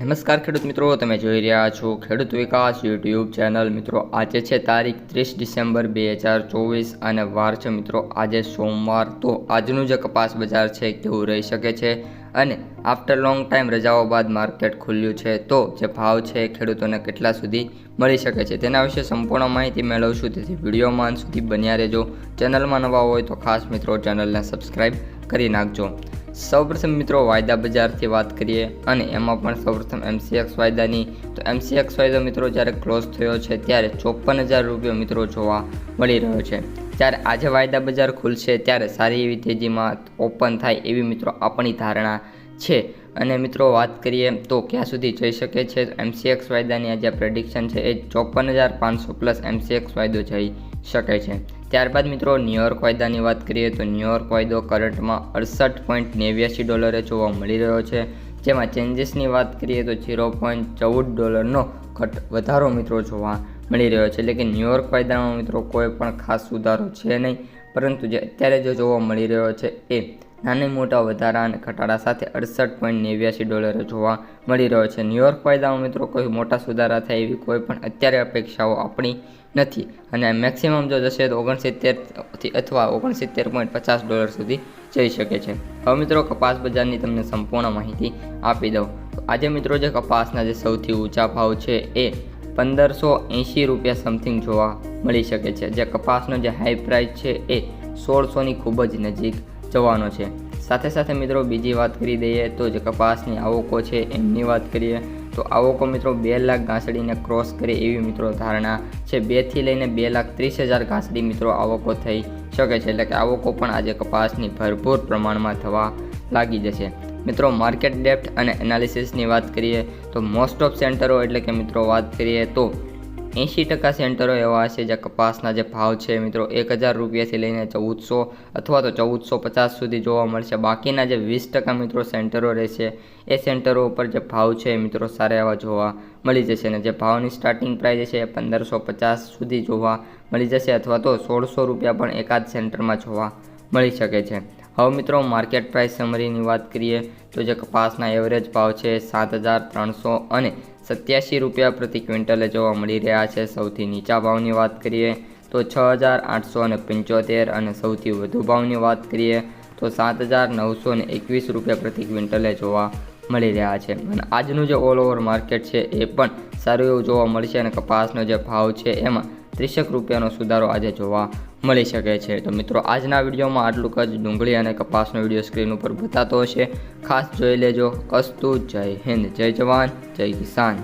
નમસ્કાર ખેડૂત મિત્રો, તમે જોઈ રહ્યા છો ખેડૂત વિકાસ યુટ્યુબ ચેનલ. મિત્રો, આજે છે તારીખ ત્રીસ ડિસેમ્બર બે હજાર ચોવીસ અને વાર છે મિત્રો, આજે સોમવાર. તો આજનું જે કપાસ બજાર છે કેવું રહી શકે છે અને આફ્ટર લોંગ ટાઈમ રજાઓ બાદ માર્કેટ ખુલ્યું છે, તો જે ભાવ છે ખેડૂતોને કેટલા સુધી મળી શકે છે? તેના વિશે સંપૂર્ણ માહિતી મેળવશું. તેથી વિડીયોમાં સુધી બન્યા રહેજો. ચેનલમાં નવા હોય તો ખાસ મિત્રો, ચેનલને સબસ્ક્રાઈબ કરી નાખજો. સૌપ્રથમ મિત્રો વાયદા બજારથી વાત કરીએ અને એમાં પણ સૌપ્રથમ એમસીએક્સ વાયદાની. તો એમસીએક્સ વાયદો મિત્રો જ્યારે ક્લોઝ થયો છે ત્યારે ચોપન હજાર રૂપિયો મિત્રો જોવા મળી રહ્યો છે. જ્યારે આજે વાયદા બજાર ખુલશે ત્યારે સારી એવી તેજીમાં ઓપન થાય એવી મિત્રો આપણી ધારણા છે. અને મિત્રો વાત કરીએ તો ક્યાં સુધી જઈ શકે છે? એમસીએક્સ વાયદાની આજે પ્રેડિક્શન છે એ ચોપન હજાર પાંચસો પ્લસ એમસીએક્સ વાયદો જઈ શકે છે. ત્યારબાદ મિત્રો ન્યુયોર્ક વાયદાની વાત કરીએ તો ન્યુયોર્ક વાયદો કરંટમાં અડસઠ પોઈન્ટ નેવ્યાસી ડોલરે જોવા મળી રહ્યો છે. જેમાં ચેન્જીસની વાત કરીએ તો ઝીરો પોઈન્ટ ચૌદ ડોલરનો ઘટ વધારો મિત્રો જોવા મળી રહ્યો છે. એટલે કે ન્યુયોર્ક વાયદામાં મિત્રો કોઈ પણ ખાસ સુધારો છે નહીં. પરંતુ જે અત્યારે જે જોવા મળી રહ્યો છે એ નાની મોટા વધારા અને ઘટાડા સાથે અડસઠ પોઈન્ટ નેવ્યાસી ડોલરે જોવા મળી રહ્યો છે. ન્યુયોર્ક વાયદામાં મિત્રો કોઈ મોટા સુધારા થાય એવી કોઈ પણ અત્યારે અપેક્ષાઓ આપણી નથી. અને મેક્સિમમ જો જશે તો ઓગણસિત્તેરથી અથવા ઓગણસિત્તેર પોઈન્ટ પચાસ ડોલર સુધી જઈ શકે છે. હવે મિત્રો કપાસ બજારની તમને સંપૂર્ણ માહિતી આપી દઉં. તો આજે મિત્રો જે કપાસના જે સૌથી ઊંચા ભાવ છે એ પંદરસો એંશી રૂપિયા સમથિંગ જોવા મળી શકે છે. જે કપાસનો જે હાઈ પ્રાઇસ છે એ સોળસોની ખૂબ જ નજીક જવાનો છે. સાથે સાથે મિત્રો બીજી વાત કરી દઈએ તો જે કપાસની આવકો છે એમની વાત કરીએ તો આવકો મિત્રો બે લાખ ઘાસડીને ક્રોસ કરે એવી મિત્રો ધારણા છે. બેથી લઈને બે લાખ ત્રીસ હજાર ઘાસડી મિત્રો આવકો થઈ શકે છે. એટલે કે આવકો પણ આજે કપાસની ભરપૂર પ્રમાણમાં થવા લાગી જશે. મિત્રો માર્કેટ ડેપ્થ અને એનાલિસિસની વાત કરીએ તો મોસ્ટ ઓફ સેન્ટરો એટલે કે મિત્રો વાત કરીએ તો એંશી ટકા સેન્ટરો એવા હશે જે કપાસના જે ભાવ છે મિત્રો એક હજાર રૂપિયાથી લઈને ચૌદસો અથવા તો ચૌદસો પચાસ સુધી જોવા મળશે. બાકીના જે વીસ ટકા મિત્રો સેન્ટરો રહેશે, એ સેન્ટરો ઉપર જે ભાવ છે મિત્રો સારા એવા જોવા મળી જશે અને જે ભાવની સ્ટાર્ટિંગ પ્રાઇસ છે એ પંદરસો પચાસ સુધી જોવા મળી જશે અથવા તો સોળસો રૂપિયા પણ એકાદ સેન્ટરમાં જોવા મળી શકે છે. હવે મિત્રો માર્કેટ પ્રાઇસ સમરીની વાત કરીએ તો જે કપાસના એવરેજ ભાવ છે સાત હજાર ત્રણસો અને સત્યાસી રૂપિયા પ્રતિ ક્વિન્ટલે જોવા મળી રહ્યા છે. સૌથી નીચા ભાવની વાત કરીએ તો છ હજાર આઠસો અને પંચોતેર અને સૌથી વધુ ભાવની વાત કરીએ તો સાત હજાર નવસો ને એકવીસ રૂપિયા પ્રતિ ક્વિન્ટલે જોવા મળી રહ્યા છે. અને આજનું જે ઓલ ઓવર માર્કેટ છે એ પણ સારું એવું જોવા મળશે અને કપાસનો જે ભાવ છે એમાં ત્રીસેક રૂપિયાનો સુધારો આજે જોવા મળી શકે છે. તો મિત્રો, આજના વિડીયોમાં આટલું જ. ડુંગળી અને કપાસનો વીડિયો સ્ક્રીન ઉપર બતાતો હશે. ખાસ જોઈ લેજો. અસ્તુ જય હિન્દ. જય જવાન. જય કિસાન.